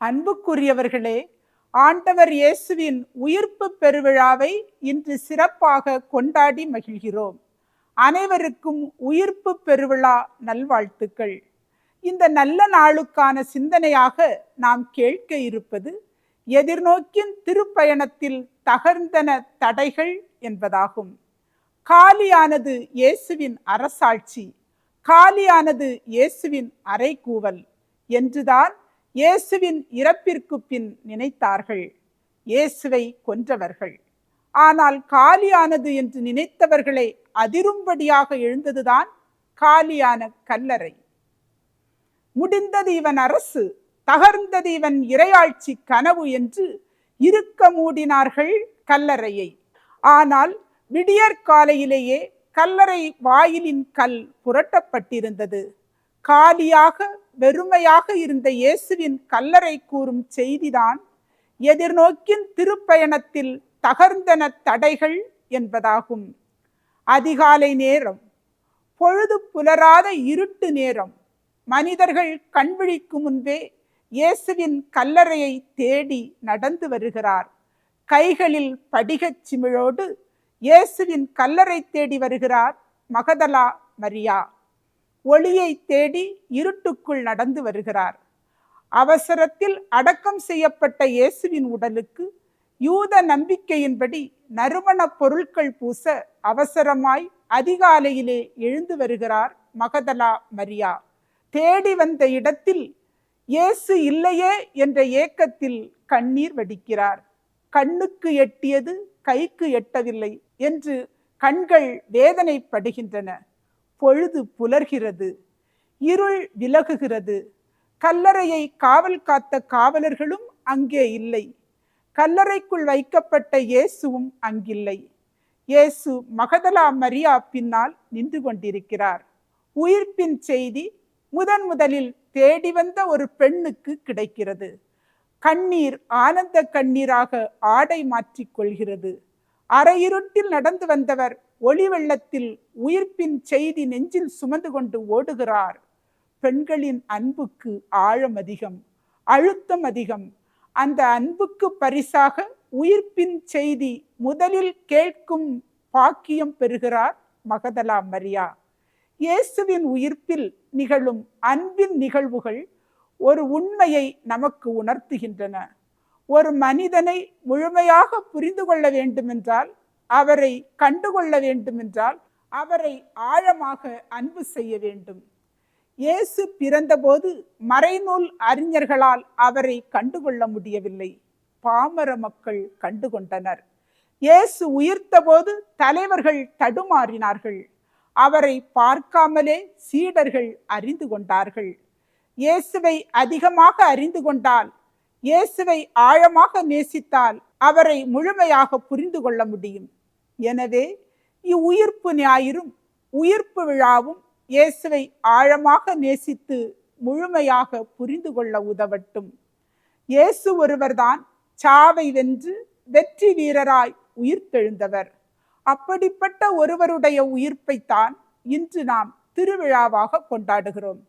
அன்புக்குரியவர்களே ஆண்டவர் இயேசுவின் உயிர்ப்பு பெருவிழாவை இன்று சிறப்பாக கொண்டாடி மகிழ்கிறோம். அனைவருக்கும் உயிர்ப்பு பெருவிழா நல்வாழ்த்துக்கள். இந்த நல்ல நாளுக்கான சிந்தனையாக நாம் கேட்க இருப்பது எதிர்நோக்கின் திருப்பயணத்தில் தகர்ந்தன தடைகள் என்பதாகும். காலியானது இயேசுவின் அரசாட்சி காலியானது இயேசுவின் அறைகூவல் என்றுதான் இயேசுவின் இறப்பிற்கு பின் நினைத்தார்கள். இயேசுவை கொன்றவர்கள். ஆனால் காலியானது என்று நினைத்தவர்களை அதிரும்படியாக எழுந்ததுதான் காலியான கல்லறை. முடிந்தது இவன் அரசு தகர்ந்தது இவன் இரையாட்சி கனவு என்று இருக்க மூடினார்கள் கல்லறையை. ஆனால் விடியற்காலையிலேயே கல்லறை வாயிலின் கல் புரட்டப்பட்டிருந்தது. காலியாக வெறுமையாக இருந்த இயேசுவின் கல்லறை கூறும் செய்திதான் எதிர்நோக்கின் திருப்பயணத்தில் தகர்ந்தன தடைகள் என்பதாகும். அதிகாலை நேரம் பொழுது புலராத இருட்டு நேரம் மனிதர்கள் கண்விழிக்கும் முன்பே இயேசுவின் கல்லறையை தேடி நடந்து வருகிறார். கைகளில் படிகச் சிமிழோடு இயேசுவின் கல்லறை தேடி வருகிறார் மகதலா மரியா. ஒளியை தேடி இருட்டுக்குள் நடந்து வருகிறார். அவசரத்தில் அடக்கம் செய்யப்பட்ட இயேசுவின் உடலுக்கு யூத நம்பிக்கையின்படி நறுமண பொருட்கள் பூச அவசரமாய் அதிகாலையிலே எழுந்து வருகிறார் மகதலா மரியா. தேடி வந்த இடத்தில் இயேசு இல்லையே என்ற ஏக்கத்தில் கண்ணீர் வடிக்கிறார். கண்ணுக்கு எட்டியது கைக்கு எட்டவில்லை என்று கண்கள் வேதனைப்படுகின்றன. பொழுது புலர்கிறது. இருள் விலகுகிறது. கல்லறையை காவல் காத்த காவலர்களும் அங்கே இல்லை. கல்லறைக்குள் வைக்கப்பட்ட இயேசுவும் அங்கில்லை. இயேசு மகதலா மரியா பின்னால் நின்று கொண்டிருக்கிறார். உயிர்ப்பின் செய்தி முதன் முதலில் தேடி வந்த ஒரு பெண்ணுக்கு கிடைக்கிறது. கண்ணீர் ஆனந்த கண்ணீராக ஆடை மாற்றிக் கொள்கிறது. அரையிருட்டில் நடந்து வந்தவர் ஒளி வெள்ளத்தில் உயிர்ப்பின் செய்தி நெஞ்சில் சுமந்து கொண்டு ஓடுகிறார். பெண்களின் அன்புக்கு ஆழம் அதிகம் அழுத்தம் அதிகம். அந்த அன்புக்கு பரிசாக உயிர்ப்பின் செய்தி முதலில் கேட்கும் பாக்கியம் பெறுகிறார் மகதலா மரியா. இயேசுவின் உயிர்ப்பில் நிகழும் அன்பின் நிகழ்வுகள் ஒரு உண்மையை நமக்கு உணர்த்துகின்றன. ஒரு மனிதனை முழுமையாக புரிந்து கொள்ள வேண்டுமென்றால் அவரை கண்டுகொள்ள வேண்டுமென்றால் அவரை ஆழமாக அன்பு செய்ய வேண்டும். இயேசு பிறந்தபோது மறைநூல் அறிஞர்களால் அவரை கண்டுகொள்ள முடியவில்லை. பாமர மக்கள் கண்டுகொண்டனர். இயேசு உயிர்த்தபோது தலைவர்கள் தடுமாறினார்கள். அவரை பார்க்காமலே சீடர்கள் அறிந்து கொண்டார்கள். இயேசுவை அதிகமாக அறிந்து கொண்டால் இயேசுவை ஆழமாக நேசித்தால் அவரை முழுமையாக புரிந்து கொள்ள முடியும். எனவே இவ்வுயிர்ப்பு ஞாயிறும் உயிர்ப்பு விழாவும் இயேசுவை ஆழமாக நேசித்து முழுமையாக புரிந்து கொள்ள உதவட்டும். இயேசு ஒருவர்தான் சாவை வென்று வெற்றி வீரராய் உயிர்த்தெழுந்தவர். அப்படிப்பட்ட ஒருவருடைய உயிர்ப்பைத்தான் இன்று நாம் திருவிழாவாக கொண்டாடுகிறோம்.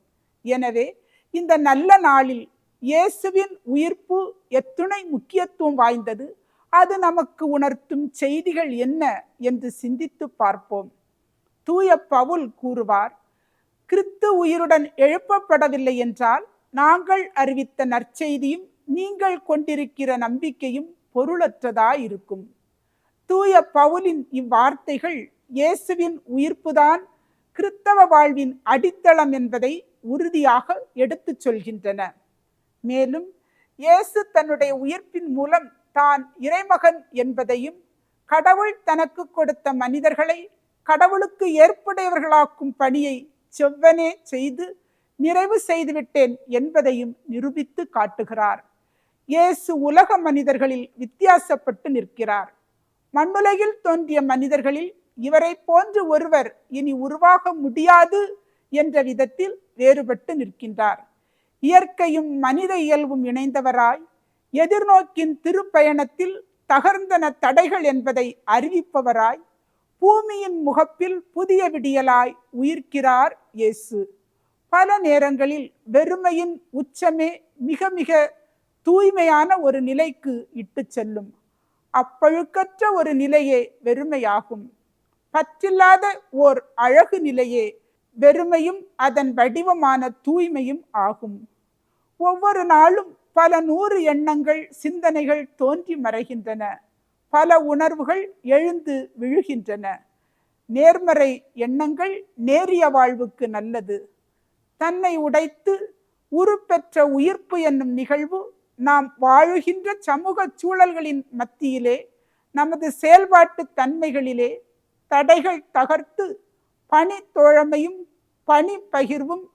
எனவே இந்த நல்ல நாளில் இயேசுவின் உயிர்ப்பு எத்துணை முக்கியத்துவம் வாய்ந்தது அது நமக்கு உணர்த்தும் செய்திகள் என்ன என்று சிந்தித்து பார்ப்போம். தூய பவுல் கூறுவார் கிறித்து உயிருடன் எழுப்பப்படவில்லை என்றால் நாங்கள் அறிவித்த நற்செய்தியும் நீங்கள் கொண்டிருக்கிற நம்பிக்கையும் பொருளற்றதாயிருக்கும் தூய பவுலின் இவ்வார்த்தைகள் இயேசுவின் உயிர்ப்புதான் கிறித்தவ வாழ்வின் அடித்தளம் என்பதை உறுதியாக எடுத்துச் சொல்கின்றன. மேலும் இயேசு தன்னுடைய உயிர்ப்பின் மூலம் தான் இறைமகன் என்பதையும் கடவுள் தனக்கு கொடுத்த மனிதர்களை கடவுளுக்கு ஏற்புடையவர்களாக்கும் பணியை செவ்வனே செய்து நிறைவு செய்துவிட்டேன் என்பதையும் நிரூபித்து காட்டுகிறார். இயேசு உலக மனிதர்களில் வித்தியாசப்பட்டு நிற்கிறார். மண்ணுலகில் தோன்றிய மனிதர்களில் இவரை போன்று ஒருவர் இனி உருவாக முடியாது என்ற விதத்தில் வேறுபட்டு நிற்கின்றார். இயற்கையும் மனித இயல்பும் இணைந்தவராய் எதிர்நோக்கின் திருப்பயணத்தில் தகர்ந்தன தடைகள் என்பதை அறிவிப்பவராய் பூமியின் முகப்பில் புதிய விடியலாய் உயிர்க்கிறார் இயேசு. பல நேரங்களில் வெறுமையின் உச்சமே மிக மிக தூய்மையான ஒரு நிலைக்கு இட்டு செல்லும். அப்பழுக்கற்ற ஒரு நிலையே வெறுமையாகும். பற்றில்லாத ஓர் அழகு நிலையே வெறுமையும் அதன் வடிவமான தூய்மையும் ஆகும். ஒவ்வொரு நாளும் பல நூறு எண்ணங்கள் சிந்தனைகள் தோன்றி மறைகின்றன. பல உணர்வுகள் எழுந்து விழுகின்றன. நேர்மறை எண்ணங்கள் நேரிய வாழ்வுக்கு நல்லது. தன்னை உடைத்து உருப்பெற்ற உயிர்ப்பு என்னும் நிகழ்வு நாம் வாழுகின்ற சமூக சூழல்களின் மத்தியிலே நமது செயல்பாட்டு தன்மைகளிலே தடைகள் தகர்த்து பணி தோழமையும் பணி பகிர்வும்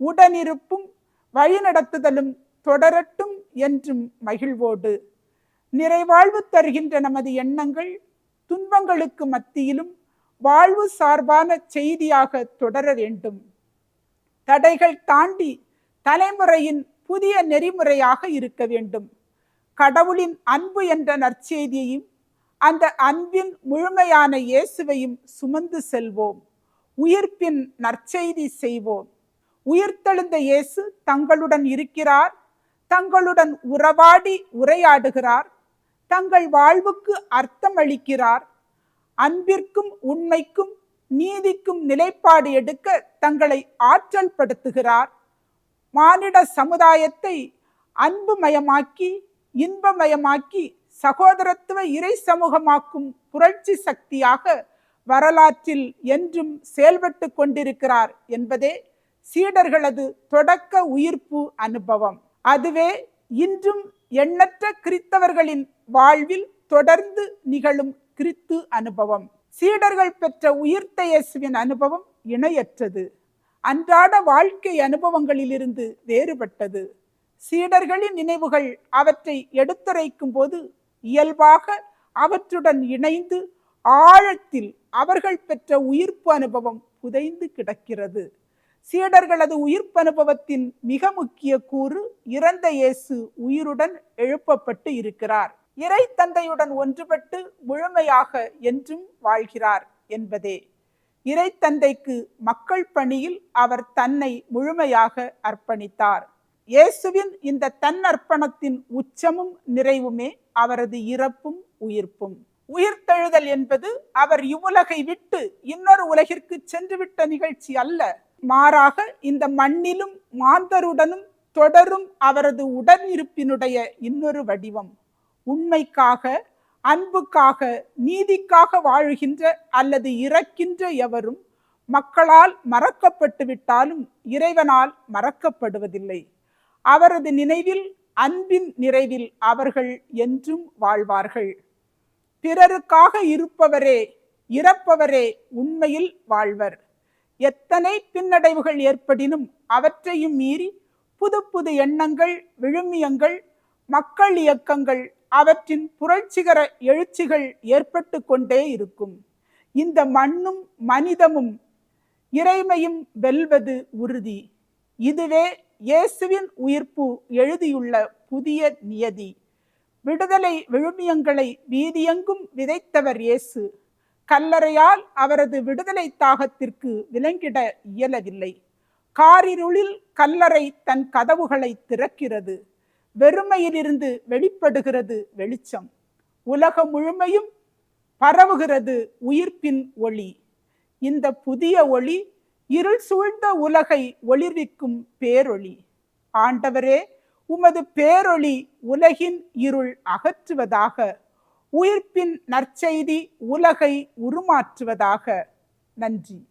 உடனிருப்பும் வழிநடத்துதலும் தொடரட்டும் என்றும் மகிழ்வோடு. நிறைவாழ்வு தருகின்ற நமது எண்ணங்கள் துன்பங்களுக்கு மத்தியிலும் வாழ்வு சார்பான செய்தியாக தொடர வேண்டும். தடைகள் தாண்டி தலைமுறையின் புதிய நெறிமுறையாக இருக்க வேண்டும். கடவுளின் அன்பு என்ற நற்செய்தியையும் அந்த அன்பின் முழுமையான இயேசுவையும் சுமந்து செல்வோம். உயிர்ப்பின் நற்செய்தி செய்வோம். உயிர்த்தெழுந்த இயேசு தங்களுடன் இருக்கிறார். தங்களுடன் உறவாடி உரையாடுகிறார். தங்கள் வாழ்வுக்கு அர்த்தம் அளிக்கிறார். அன்பிற்கும் உண்மைக்கும் நீதிக்கும் நிலைப்பாடு எடுக்க தங்களை ஆற்றல் படுத்துகிறார் மானிட சமுதாயத்தை அன்புமயமாக்கி இன்பமயமாக்கி சகோதரத்துவ இறை சமூகமாக்கும் புரட்சி சக்தியாக வரலாற்றில் என்றும் செயல்பட்டு கொண்டிருக்கிறார் என்பதே சீடர்களது தொடக்க உயிர்ப்பு அனுபவம். அதுவே இன்றும் எண்ணற்ற கிறித்தவர்களின் வாழ்வில் தொடர்ந்து நிகழும் கிறித்து அனுபவம். சீடர்கள் பெற்ற உயிர்த்த இயேசுவின் அனுபவம் இணையற்றது. அன்றாட வாழ்க்கை அனுபவங்களிலிருந்து வேறுபட்டது. சீடர்களின் நினைவுகள் அவற்றை எடுத்துரைக்கும் போது இயல்பாக அவற்றுடன் இணைந்து ஆழத்தில் அவர்கள் பெற்ற உயிர்ப்பு அனுபவம் புதைந்து கிடக்கிறது. சீடர்களது உயிர்ப்பனுபவத்தின் மிக முக்கிய கூறு இறந்த இயேசு உயிருடன் எழுப்பப்பட்டு இருக்கிறார். இறை தந்தையுடன் ஒன்றுபட்டு முழுமையாக என்றும் வாழ்கிறார் என்பதே. இறை தந்தைக்கு மக்கள் பணியில் அவர் தன்னை முழுமையாக அர்ப்பணித்தார். இயேசுவின் இந்த தன்னர்ப்பணத்தின் உச்சமும் நிறைவுமே அவரது இறப்பும் உயிர்ப்பும். உயிர்த்தெழுதல் என்பது அவர் இவ்வுலகை விட்டு இன்னொரு உலகிற்கு சென்றுவிட்ட நிகழ்ச்சி அல்ல. மாறாக இந்த மண்ணிலும் மாந்தருடனும் தொடரும் அவரது உடன் இருப்பினுடைய இன்னொரு வடிவம். உண்மைக்காக அன்புக்காக நீதிக்காக வாழுகின்ற அல்லது இறக்கின்ற எவரும் மக்களால் மறக்கப்பட்டு விட்டாலும் இறைவனால் மறக்கப்படுவதில்லை. அவரது நினைவில் அன்பின் நிறைவில் அவர்கள் என்றும் வாழ்வார்கள். பிறருக்காக இருப்பவரே இறப்பவரே உண்மையில் வாழ்வர். எத்தனை பின்னடைவுகள் ஏற்படினும் அவற்றையும் மீறி புது புது எண்ணங்கள் விழுமியங்கள் மக்கள் இயக்கங்கள் அவற்றின் புரட்சிகர எழுச்சிகள் ஏற்பட்டு கொண்டே இருக்கும். இந்த மண்ணும் மனிதமும் இறைமையும் வெல்வது உறுதி. இதுவே இயேசுவின் உயிர்ப்பு எழுதியுள்ள புதிய நியதி. விடுதலை விழுமியங்களை வீதியெங்கும் விதைத்தவர் இயேசு. கல்லறையால் அவரது விடுதலை தாகத்திற்கு விலங்கிட இயலவில்லை. காரிருளில் கல்லறை தன் கதவுகளை திறக்கிறது. வெறுமையிலிருந்து வெளிப்படுகிறது வெளிச்சம். உலகம் முழுமையும் பரவுகிறது உயிர்ப்பின் ஒளி. இந்த புதிய ஒளி இருள் சூழ்ந்த உலகை ஒளிர்விக்கும் பேரொளி. ஆண்டவரே உமது பேரொளி உலகின் இருள் அகற்றுவதாக உயிர்ப்பின் நற்செய்தி உலகை உருமாற்றுவதாக. நன்றி.